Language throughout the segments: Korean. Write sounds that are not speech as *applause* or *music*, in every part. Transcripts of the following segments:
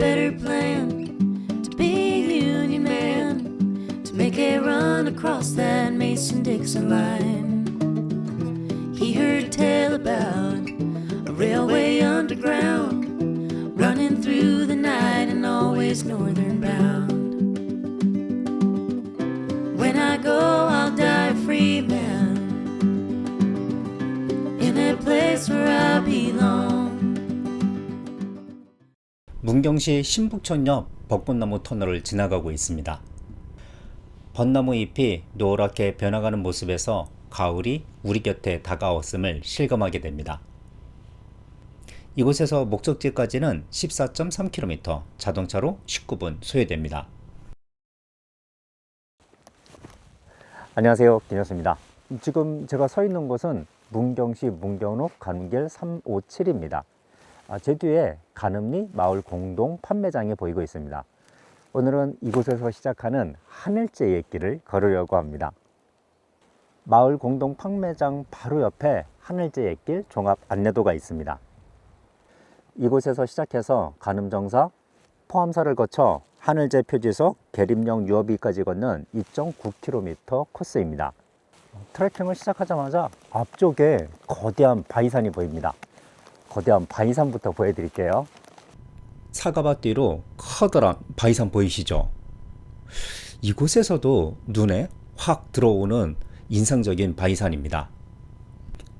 better plan to be union man to make a run across that Mason Dixon line. He heard tell about a railway underground running through the night and always northern bound. When I go, I'll die a free man in a place where I belong. 문경시 신북천역 벚꽃나무 터널을 지나가고 있습니다. 벚나무 잎이 노랗게 변화가는 모습에서 가을이 우리 곁에 다가왔음을 실감하게 됩니다. 이곳에서 목적지까지는 14.3km, 자동차로 19분 소요됩니다. 안녕하세요. 김현수입니다. 지금 제가 서 있는 곳은 문경시 문경로 가는길 357입니다. 아, 제 뒤에 가늠리 마을 공동 판매장이 보이고 있습니다. 오늘은 이곳에서 시작하는 하늘제 옛길을 걸으려고 합니다. 마을 공동 판매장 바로 옆에 하늘제 옛길 종합 안내도가 있습니다. 이곳에서 시작해서 가늠정사 포함사를 거쳐 하늘제 표지석 계림령 유업이까지 걷는 2.9km 코스입니다. 트레킹을 시작하자마자 앞쪽에 거대한 바위산이 보입니다. 거대한 바위산부터 보여드릴게요. 사과밭 뒤로 커다란 바위산 보이시죠? 이곳에서도 눈에 확 들어오는 인상적인 바위산입니다.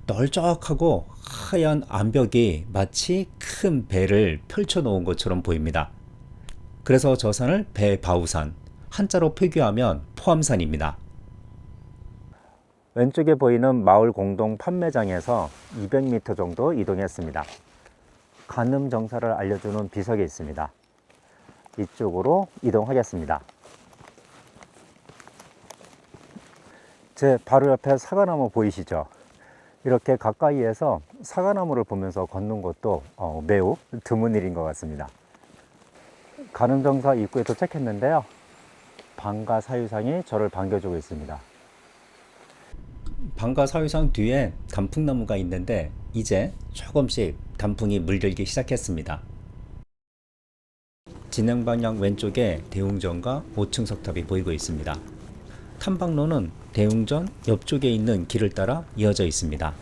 널쩍하고 하얀 암벽이 마치 큰 배를 펼쳐 놓은 것처럼 보입니다. 그래서 저 산을 배바우산, 한자로 표기하면 포함산입니다. 왼쪽에 보이는 마을 공동 판매장에서 200m 정도 이동했습니다. 간음 정사를 알려주는 비석이 있습니다. 이쪽으로 이동하겠습니다. 제 바로 옆에 사과나무 보이시죠? 이렇게 가까이에서 사과나무를 보면서 걷는 것도 어, 매우 드문 일인 것 같습니다. 간음정사 입구에 도착했는데요. 방가 사유상이 저를 반겨주고 있습니다. 방가 사유상 뒤에 단풍나무가 있는데 이제 조금씩 단풍이 물들기 시작했습니다. 진행 방향 왼쪽에 대웅전과 5층 석탑이 보이고 있습니다. 탐방로는 대웅전 옆쪽에 있는 길을 따라 이어져 있습니다.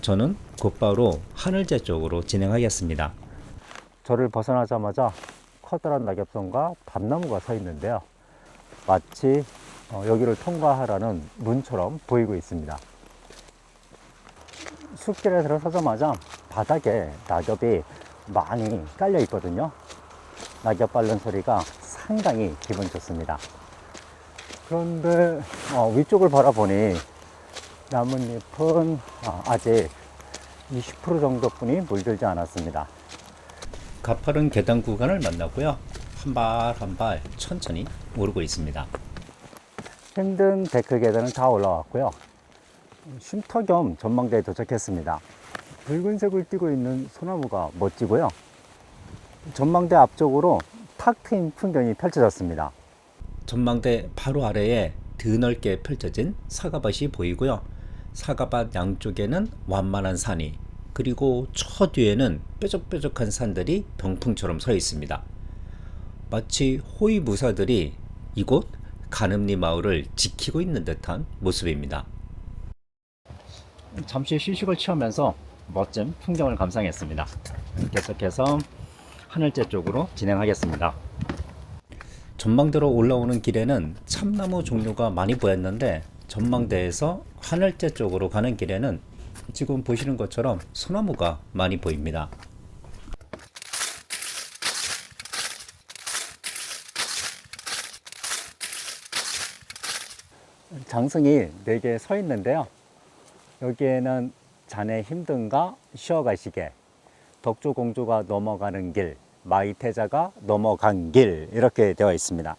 저는 곧바로 하늘제 쪽으로 진행하겠습니다. 저를 벗어나자마자 커다란 낙엽선과 밤나무가 서 있는데요. 마치 어, 여기를 통과하라는 문처럼 보이고 있습니다. 숲길에 들어서자마자 바닥에 낙엽이 많이 깔려 있거든요. 낙엽 밟는 소리가 상당히 기분 좋습니다. 그런데 어, 위쪽을 바라보니 나뭇잎은 어, 아직 20% 정도뿐이 물들지 않았습니다. 가파른 계단 구간을 만나고요. 한 발 한 발 천천히 오르고 있습니다. 힘든 데크 계단은 다 올라왔고요. 쉼터 겸 전망대에 도착했습니다. 붉은색을 띠고 있는 소나무가 멋지고요. 전망대 앞쪽으로 탁 트인 풍경이 펼쳐졌습니다. 전망대 바로 아래에 드넓게 펼쳐진 사과밭이 보이고요. 사과밭 양쪽에는 완만한 산이 그리고 저 뒤에는 뾰족뾰족한 산들이 병풍처럼 서 있습니다. 마치 호위무사들이 이곳 가늠리 마을을 지키고 있는 듯한 모습입니다. 잠시 휴식을 취하면서 멋진 풍경을 감상했습니다. 계속해서 하늘제 쪽으로 진행하겠습니다. 전망대로 올라오는 길에는 참나무 종류가 많이 보였는데 전망대에서 하늘제 쪽으로 가는 길에는 지금 보시는 것처럼 소나무가 많이 보입니다. 장승이 4개 서 있는데요. 여기에는 자네 힘든가 쉬어가시게 덕조 공주가 넘어가는 길 마이태자가 넘어간 길 이렇게 되어 있습니다.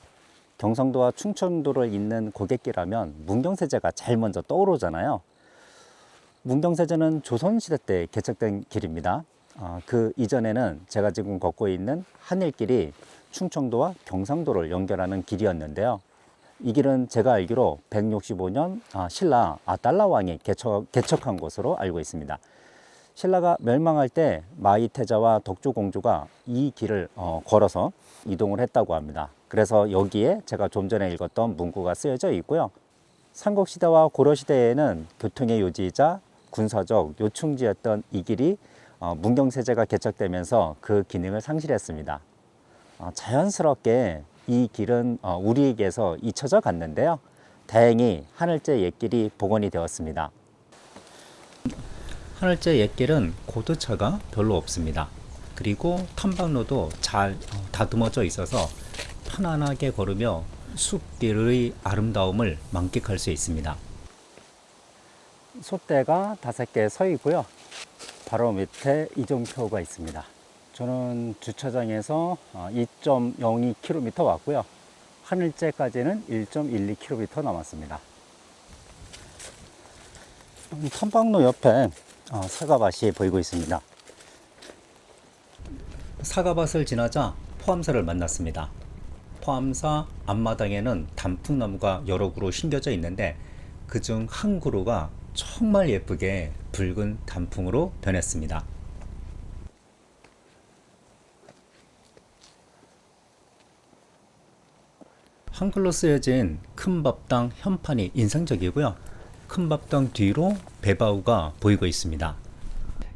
경상도와 충청도를 잇는 고갯길 하면 문경세제가 제일 먼저 떠오르잖아요. 문경세제는 조선시대 때 개척된 길입니다. 아, 그 이전에는 제가 지금 걷고 있는 하늘길이 충청도와 경상도를 연결하는 길이었는데요. 이 길은 제가 알기로 165년 아, 신라 아달라 왕이 개척, 개척한 것으로 알고 있습니다. 신라가 멸망할 때 마이 태자와 덕주공주가 이 길을 어, 걸어서 이동을 했다고 합니다. 그래서 여기에 제가 좀 전에 읽었던 문구가 쓰여져 있고요. 삼국시대와 고려시대에는 교통의 요지이자 군사적 요충지였던 이 길이 어, 문경세제가 개척되면서 그 기능을 상실했습니다. 어, 자연스럽게 이 길은 어, 우리에게서 잊혀져 갔는데요. 다행히 하늘제 옛길이 복원이 되었습니다. 하늘제 옛길은 고도차가 별로 없습니다. 그리고 탐방로도 잘 어, 다듬어져 있어서 편안하게 걸으며 숲길의 아름다움을 만끽할 수 있습니다. 솥대가 다섯 개 서 있고요. 바로 밑에 이종표가 있습니다. 저는 주차장에서 2.02km 왔고요. 하늘제까지는 1.12km 남았습니다. 음, 탐방로 옆에 어, 사과밭이 보이고 있습니다. 사과밭을 지나자 포암사를 만났습니다. 포암사 앞마당에는 단풍나무가 여러 그루 심겨져 있는데 그중 한 그루가 정말 예쁘게 붉은 단풍으로 변했습니다. 한글로 쓰여진 큰 밥당 현판이 인상적이고요. 큰 밥당 뒤로 배바우가 보이고 있습니다.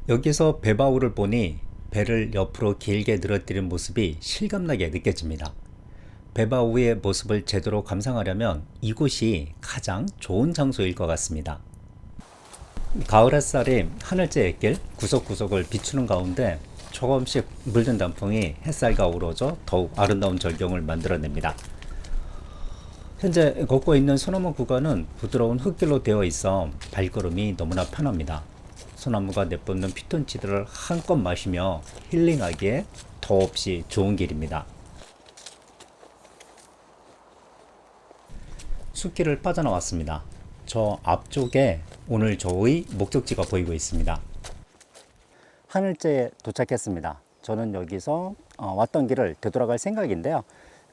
여기서 배바우를 보니 배를 옆으로 길게 늘어뜨린 모습이 실감나게 느껴집니다. 배바우의 모습을 제대로 감상하려면 이곳이 가장 좋은 장소일 것 같습니다. 가을 햇살이 하늘째 햇길 구석구석을 비추는 가운데 조금씩 물든 단풍이 햇살과 어우러져 더욱 아름다운 절경을 만들어냅니다. 현재 걷고 있는 소나무 구간은 부드러운 흙길로 되어 있어 발걸음이 너무나 편합니다. 소나무가 내뿜는 피톤치드를 한껏 마시며 힐링하기에 더없이 좋은 길입니다. 숲길을 빠져나왔습니다. 저 앞쪽에 오늘 저의 목적지가 보이고 있습니다. 하늘제에 도착했습니다. 저는 여기서 어, 왔던 길을 되돌아갈 생각인데요.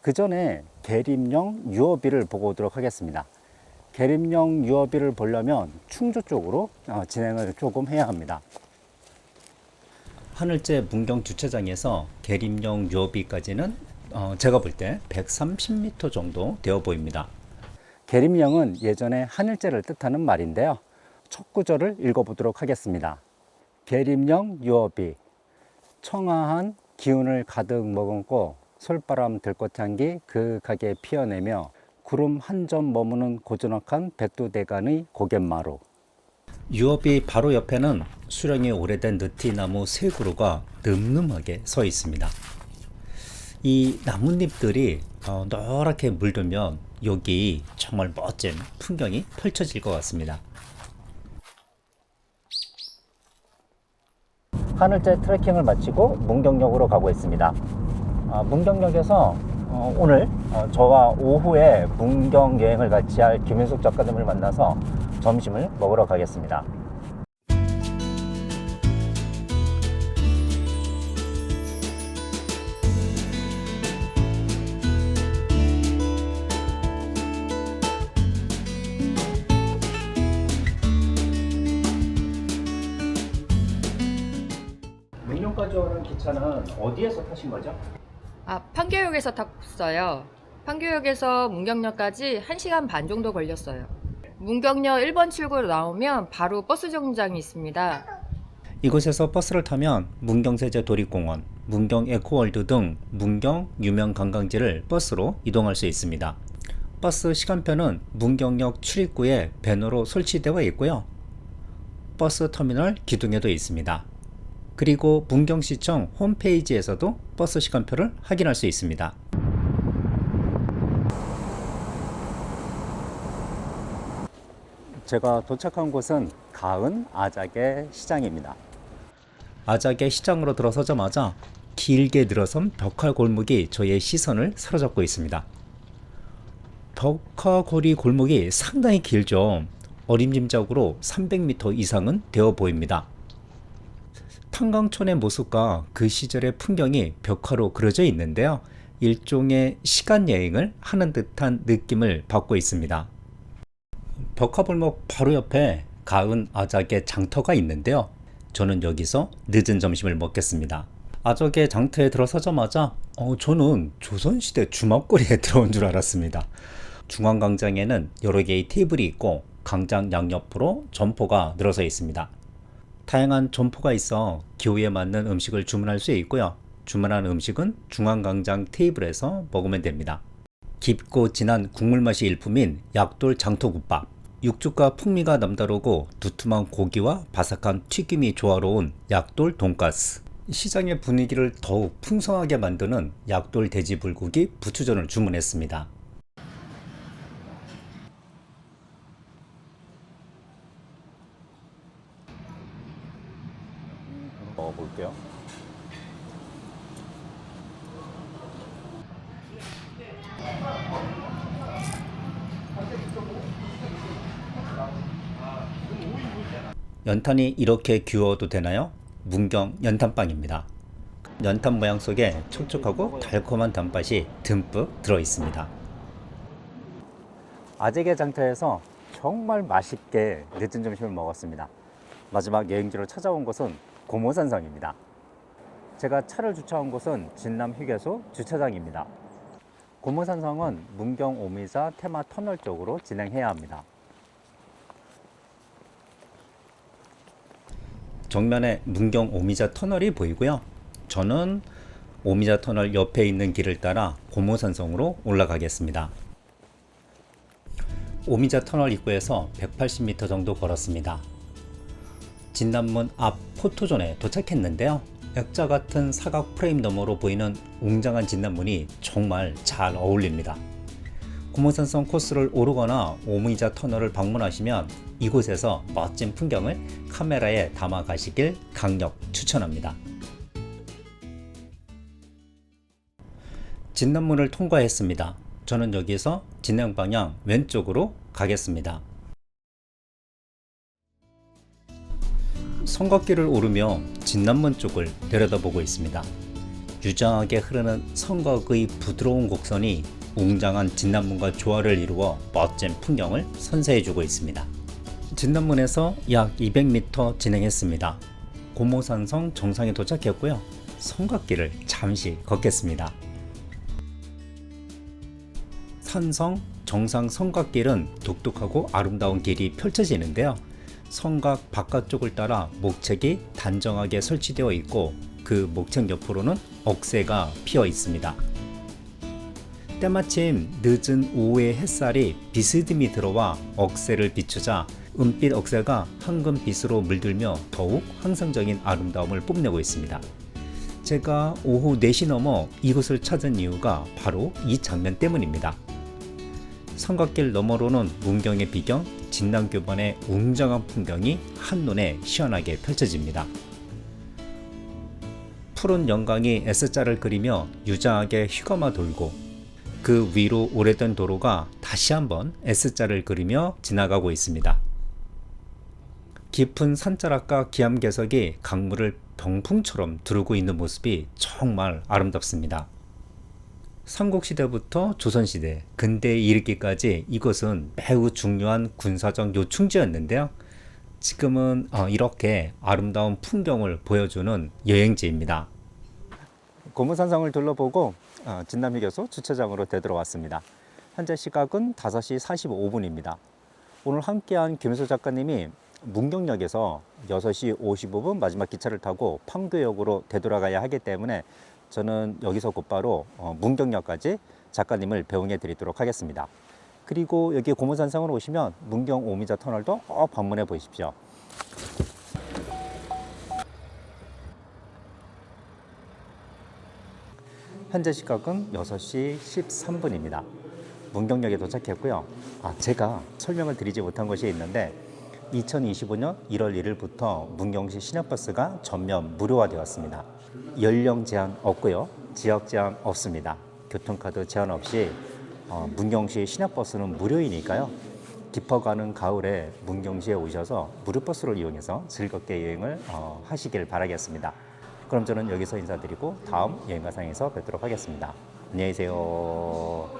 그 전에 계림령 유어비를 보고 오도록 하겠습니다. 계림령 유어비를 보려면 충주 쪽으로 어, 진행을 조금 해야 합니다. 하늘제 문경 주차장에서 계림령 유어비까지는 어, 제가 볼 때 130m 정도 되어 보입니다. 계림령은 예전에 하늘제를 뜻하는 말인데요. 첫 구절을 읽어보도록 하겠습니다. 계림령 유어비 청아한 기운을 가득 머금고 솔바람 들꽃 향기 그윽하게 피어내며 구름 한 점 머무는 고즈넉한 백두대간의 고갯마루 유업이 바로 옆에는 수령이 오래된 느티나무 세 그루가 늠름하게 서 있습니다. 이 나뭇잎들이 어, 노랗게 물들면 여기 정말 멋진 풍경이 펼쳐질 것 같습니다. 하늘제 트레킹을 마치고 문경역으로 가고 있습니다. 아, 문경역에서 어, 오늘 어, 저와 오후에 문경 여행을 같이 할 김윤숙 작가님을 만나서 점심을 먹으러 가겠습니다. 문경까지 오는 기차는 어디에서 타신 거죠? 아, 판교역에서 탔어요. 판교역에서 문경역까지 1시간 반 정도 걸렸어요. 문경역 1번 출구로 나오면 바로 버스 정류장이 있습니다. 이곳에서 버스를 타면 문경세제 도립공원, 문경 에코월드 등 문경 유명 관광지를 버스로 이동할 수 있습니다. 버스 시간표는 문경역 출입구에 배너로 설치되어 있고요. 버스 터미널 기둥에도 있습니다. 그리고 문경시청 홈페이지에서도 버스 시간표를 확인할 수 있습니다. 제가 도착한 곳은 가은 아작의 시장입니다. 아작의 시장으로 들어서자마자 길게 늘어선 벽화 골목이 저의 시선을 사로잡고 있습니다. 벽화 거리 골목이 상당히 길죠. 어림짐작으로 300m 이상은 되어 보입니다. 탄광촌의 모습과 그 시절의 풍경이 벽화로 그려져 있는데요. 일종의 시간 여행을 하는 듯한 느낌을 받고 있습니다. 벽화골목 바로 옆에 가은 아작의 장터가 있는데요. 저는 여기서 늦은 점심을 먹겠습니다. 아적의 장터에 들어서자마자 어, 저는 조선시대 주막거리에 *laughs* 들어온 줄 알았습니다. 중앙광장에는 여러 개의 테이블이 있고 광장 양옆으로 점포가 늘어서 있습니다. 다양한 점포가 있어 기호에 맞는 음식을 주문할 수 있고요. 주문한 음식은 중앙광장 테이블에서 먹으면 됩니다. 깊고 진한 국물 맛이 일품인 약돌 장토국밥. 육즙과 풍미가 남다르고 두툼한 고기와 바삭한 튀김이 조화로운 약돌 돈가스. 시장의 분위기를 더욱 풍성하게 만드는 약돌 돼지 불고기 부추전을 주문했습니다. 먹어볼게요. 연탄이 이렇게 귀여워도 되나요? 문경 연탄빵입니다. 연탄 모양 속에 촉촉하고 달콤한 단맛이 듬뿍 들어 있습니다. 아재개 장터에서 정말 맛있게 늦은 점심을 먹었습니다. 마지막 여행지로 찾아온 곳은 고모산성입니다. 제가 차를 주차한 곳은 진남 휴게소 주차장입니다. 고모산성은 문경 오미자 테마 터널 쪽으로 진행해야 합니다. 정면에 문경 오미자 터널이 보이고요. 저는 오미자 터널 옆에 있는 길을 따라 고모산성으로 올라가겠습니다. 오미자 터널 입구에서 180m 정도 걸었습니다. 진남문 앞 포토존에 도착했는데요. 액자 같은 사각 프레임 너머로 보이는 웅장한 진남문이 정말 잘 어울립니다. 고모산성 코스를 오르거나 오미자 터널을 방문하시면 이곳에서 멋진 풍경을 카메라에 담아 가시길 강력 추천합니다. 진남문을 통과했습니다. 저는 여기서 진행 방향 왼쪽으로 가겠습니다. 성곽길을 오르며 진남문 쪽을 내려다보고 있습니다. 유장하게 흐르는 성곽의 부드러운 곡선이 웅장한 진남문과 조화를 이루어 멋진 풍경을 선사해주고 있습니다. 진남문에서 약 200m 진행했습니다. 고모산성 정상에 도착했고요. 성곽길을 잠시 걷겠습니다. 산성 정상 성곽길은 독특하고 아름다운 길이 펼쳐지는데요. 성곽 바깥쪽을 따라 목책이 단정하게 설치되어 있고 그 목책 옆으로는 억새가 피어 있습니다. 때마침 늦은 오후의 햇살이 비스듬히 들어와 억새를 비추자 은빛 억새가 황금빛으로 물들며 더욱 환상적인 아름다움을 뽐내고 있습니다. 제가 오후 4시 넘어 이곳을 찾은 이유가 바로 이 장면 때문입니다. 성곽길 너머로는 문경의 비경, 진남교반의 웅장한 풍경이 한눈에 시원하게 펼쳐집니다. 푸른 영광이 S자를 그리며 유장하게 휘감아 돌고 그 위로 오래된 도로가 다시 한번 S자를 그리며 지나가고 있습니다. 깊은 산자락과 기암괴석이 강물을 병풍처럼 두르고 있는 모습이 정말 아름답습니다. 삼국시대부터 조선시대, 근대에 이르기까지 이곳은 매우 중요한 군사적 요충지였는데요. 지금은 어, 이렇게 아름다운 풍경을 보여주는 여행지입니다. 고무산성을 둘러보고 어, 진남휴게소 주차장으로 되돌아왔습니다. 현재 시각은 5시 45분입니다. 오늘 함께한 김효수 작가님이 문경역에서 6시 55분 마지막 기차를 타고 판교역으로 되돌아가야 하기 때문에 저는 여기서 곧바로 어, 문경역까지 작가님을 배웅해 드리도록 하겠습니다. 그리고 여기 고모산성으로 오시면 문경 오미자 터널도 꼭 방문해 보십시오. 현재 시각은 6시 13분입니다. 문경역에 도착했고요. 아, 제가 설명을 드리지 못한 것이 있는데 2025년 1월 1일부터 문경시 시내버스가 전면 무료화되었습니다. 연령 제한 없고요. 지역 제한 없습니다. 교통카드 제한 없이 어, 문경시 시내버스는 무료이니까요. 깊어가는 가을에 문경시에 오셔서 무료버스를 이용해서 즐겁게 여행을 어, 하시길 바라겠습니다. 그럼 저는 여기서 인사드리고 다음 여행가상에서 뵙도록 하겠습니다. 안녕히 계세요.